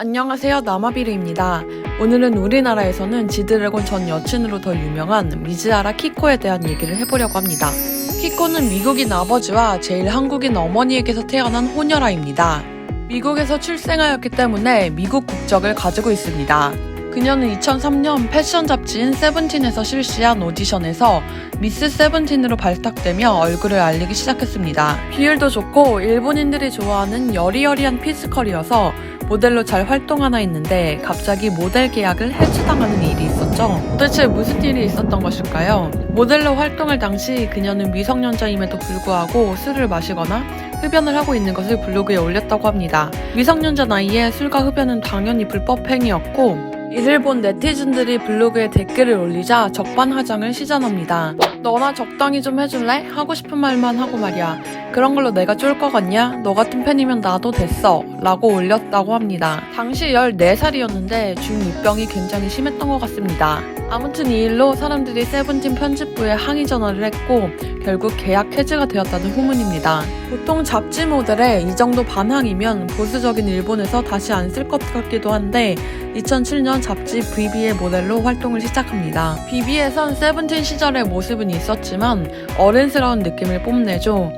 안녕하세요 나마비르입니다. 오늘은 우리나라에서는 지드래곤 전 여친으로 더 유명한 미즈하라 키코에 대한 얘기를 해보려고 합니다. 키코는 미국인 아버지와 제일 한국인 어머니에게서 태어난 호녀라입니다. 미국에서 출생하였기 때문에 미국 국적을 가지고 있습니다. 그녀는 2003년 패션 잡지인 세븐틴에서 실시한 오디션에서 미스 세븐틴으로 발탁되며 얼굴을 알리기 시작했습니다. 비율도 좋고 일본인들이 좋아하는 여리여리한 피지컬이어서 모델로 잘 활동하나 있는데 갑자기 모델 계약을 해지당하는 일이 있었죠. 도대체 무슨 일이 있었던 것일까요? 모델로 활동할 당시 그녀는 미성년자임에도 불구하고 술을 마시거나 흡연을 하고 있는 것을 블로그에 올렸다고 합니다. 미성년자 나이에 술과 흡연은 당연히 불법 행위였고 이를 본 네티즌들이 블로그에 댓글을 올리자 적반하장을 시전합니다. 너나 적당히 좀 해줄래? 하고 싶은 말만 하고 말이야. 그런 걸로 내가 쫄것 같냐? 너 같은 팬이면 나도 됐어. 라고 올렸다고 합니다. 당시 14살이었는데 중2병이 굉장히 심했던 것 같습니다. 아무튼 이 일로 사람들이 세븐틴 편집부에 항의 전화를 했고 결국 계약 해지가 되었다는 후문입니다. 보통 잡지 모델에 이 정도 반항이면 보수적인 일본에서 다시 안 쓸 것 같기도 한데 2007년 잡지 VB의 모델로 활동을 시작합니다. VB에선 세븐틴 시절의 모습은 있었지만 어른스러운 느낌을 뽐내죠.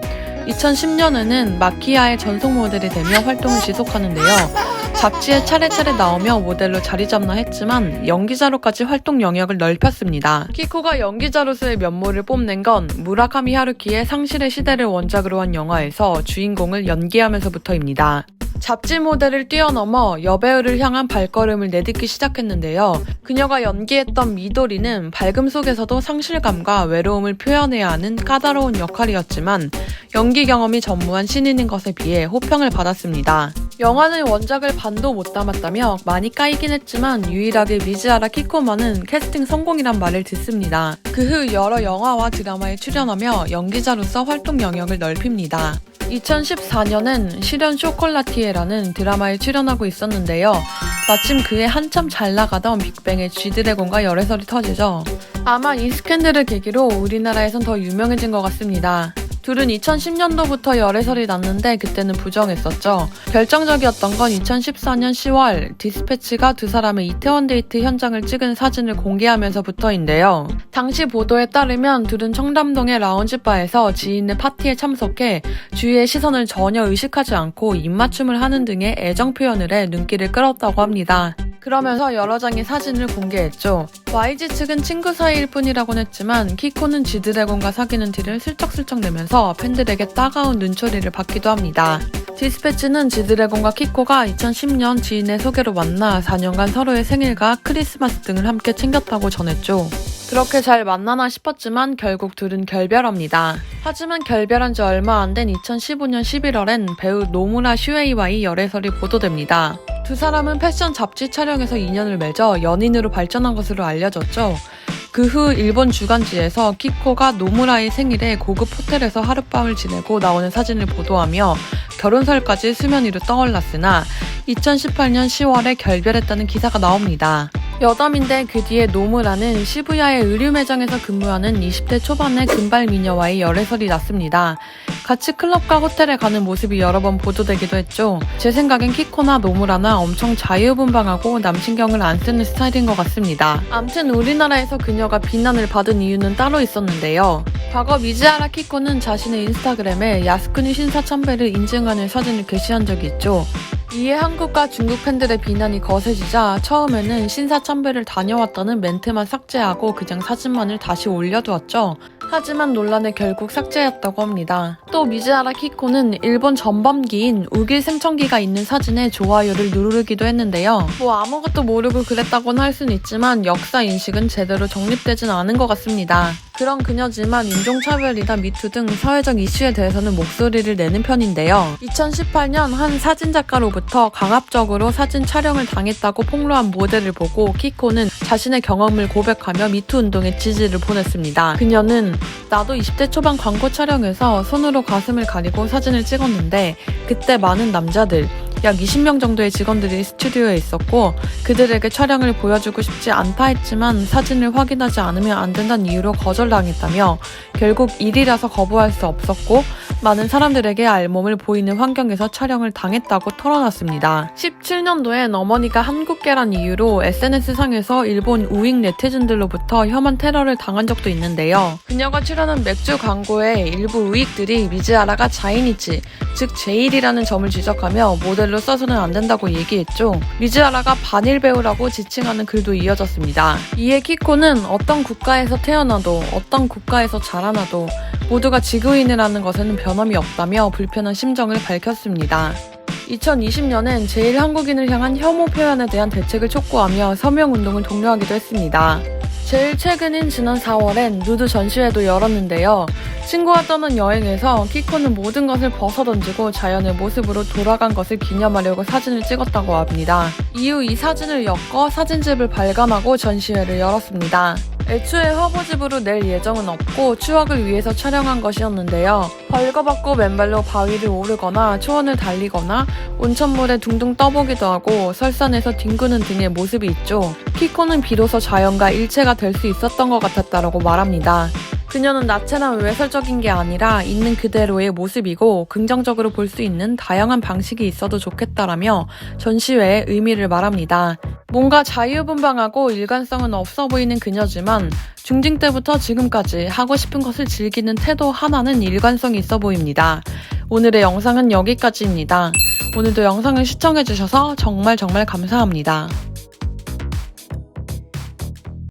2010년에는 마키아의 전속 모델이 되며 활동을 지속하는데요. 잡지에 차례차례 나오며 모델로 자리 잡나 했지만 연기자로까지 활동 영역을 넓혔습니다. 키코가 연기자로서의 면모를 뽐낸 건 무라카미 하루키의 상실의 시대를 원작으로 한 영화에서 주인공을 연기하면서부터입니다. 잡지 모델을 뛰어넘어 여배우를 향한 발걸음을 내딛기 시작했는데요. 그녀가 연기했던 미도리는 밝음 속에서도 상실감과 외로움을 표현해야 하는 까다로운 역할이었지만 연기 경험이 전무한 신인인 것에 비해 호평을 받았습니다. 영화는 원작을 반도 못 담았다며 많이 까이긴 했지만 유일하게 미즈하라 키코만은 캐스팅 성공이란 말을 듣습니다. 그 후 여러 영화와 드라마에 출연하며 연기자로서 활동 영역을 넓힙니다. 2014년엔 실현 쇼콜라티에라는 드라마에 출연하고 있었는데요. 마침 그해 한참 잘 나가던 빅뱅의 쥐드래곤과 열애설이 터지죠. 아마 이 스캔들을 계기로 우리나라에선 더 유명해진 것 같습니다. 둘은 2010년도부터 열애설이 났는데 그때는 부정했었죠. 결정적이었던 건 2014년 10월 디스패치가 두 사람의 이태원 데이트 현장을 찍은 사진을 공개하면서부터인데요. 당시 보도에 따르면 둘은 청담동의 라운지바에서 지인의 파티에 참석해 주위의 시선을 전혀 의식하지 않고 입맞춤을 하는 등의 애정 표현을 해 눈길을 끌었다고 합니다. 그러면서 여러 장의 사진을 공개했죠. YG 측은 친구 사이일 뿐이라곤 했지만 키코는 지드래곤과 사귀는 티를 슬쩍슬쩍 내면서 팬들에게 따가운 눈초리를 받기도 합니다. 디스패치는 지드래곤과 키코가 2010년 지인의 소개로 만나 4년간 서로의 생일과 크리스마스 등을 함께 챙겼다고 전했죠. 그렇게 잘 만나나 싶었지만 결국 둘은 결별합니다. 하지만 결별한 지 얼마 안 된 2015년 11월엔 배우 노무라 슈에이와의 열애설이 보도됩니다. 두 사람은 패션 잡지 촬영에서 인연을 맺어 연인으로 발전한 것으로 알려졌죠. 그 후 일본 주간지에서 키코가 노무라의 생일에 고급 호텔에서 하룻밤을 지내고 나오는 사진을 보도하며 결혼설까지 수면 위로 떠올랐으나 2018년 10월에 결별했다는 기사가 나옵니다. 여담인데 그 뒤에 노무라는 시부야의 의류 매장에서 근무하는 20대 초반의 금발 미녀와의 열애설이 났습니다. 같이 클럽과 호텔에 가는 모습이 여러 번 보도되기도 했죠. 제 생각엔 키코나 노무라나 엄청 자유분방하고 남신경을 안 쓰는 스타일인 것 같습니다. 암튼 우리나라에서 그녀가 비난을 받은 이유는 따로 있었는데요. 과거 미즈하라 키코는 자신의 인스타그램에 야스쿠니 신사 참배를 인증하는 사진을 게시한 적이 있죠. 이에 한국과 중국 팬들의 비난이 거세지자 처음에는 신사 참배를 다녀왔다는 멘트만 삭제하고 그냥 사진만을 다시 올려두었죠. 하지만 논란에 결국 삭제했다고 합니다. 또 미즈하라 키코는 일본 전범기인 우길 생천기가 있는 사진에 좋아요를 누르기도 했는데요. 뭐 아무것도 모르고 그랬다고는 할 수는 있지만 역사 인식은 제대로 정립되진 않은 것 같습니다. 그런 그녀지만 인종차별이나 미투 등 사회적 이슈에 대해서는 목소리를 내는 편인데요. 2018년 한 사진작가로부터 강압적으로 사진 촬영을 당했다고 폭로한 모델을 보고 키코는 자신의 경험을 고백하며 미투 운동에 지지를 보냈습니다. 그녀는 나도 20대 초반 광고 촬영에서 손으로 가슴을 가리고 사진을 찍었는데 그때 많은 남자들 약 20명 정도의 직원들이 스튜디오에 있었고 그들에게 촬영을 보여주고 싶지 않다 했지만 사진을 확인하지 않으면 안 된다는 이유로 거절당했다며 결국 일이라서 거부할 수 없었고 많은 사람들에게 알몸을 보이는 환경에서 촬영을 당했다고 털어놨습니다. 17년도엔 어머니가 한국계란 이유로 SNS상에서 일본 우익 네티즌들로부터 혐한 테러를 당한 적도 있는데요. 그녀가 출연한 맥주 광고에 일부 우익들이 미즈아라가 자이니치, 즉 제일이라는 점을 지적하며 모델로 써서는 안 된다고 얘기했죠. 미즈아라가 반일 배우라고 지칭하는 글도 이어졌습니다. 이에 키코는 어떤 국가에서 태어나도 어떤 국가에서 자라나도 모두가 지구인을 하는 것에는 변함이 없다며 불편한 심정을 밝혔습니다. 2020년엔 제일 한국인을 향한 혐오 표현에 대한 대책을 촉구하며 서명 운동을 독려하기도 했습니다. 제일 최근인 지난 4월엔 누드 전시회도 열었는데요. 친구와 떠난 여행에서 키코는 모든 것을 벗어던지고 자연의 모습으로 돌아간 것을 기념하려고 사진을 찍었다고 합니다. 이후 이 사진을 엮어 사진집을 발간하고 전시회를 열었습니다. 애초에 화보집으로 낼 예정은 없고 추억을 위해서 촬영한 것이었는데요. 벌거벗고 맨발로 바위를 오르거나 초원을 달리거나 온천물에 둥둥 떠보기도 하고 설산에서 뒹구는 등의 모습이 있죠. 키코는 비로소 자연과 일체가 될 수 있었던 것 같았다라고 말합니다. 그녀는 나체나 외설적인 게 아니라 있는 그대로의 모습이고 긍정적으로 볼 수 있는 다양한 방식이 있어도 좋겠다라며 전시회의 의미를 말합니다. 뭔가 자유분방하고 일관성은 없어 보이는 그녀지만 중딩 때부터 지금까지 하고 싶은 것을 즐기는 태도 하나는 일관성이 있어 보입니다. 오늘의 영상은 여기까지입니다. 오늘도 영상을 시청해주셔서 정말 정말 감사합니다.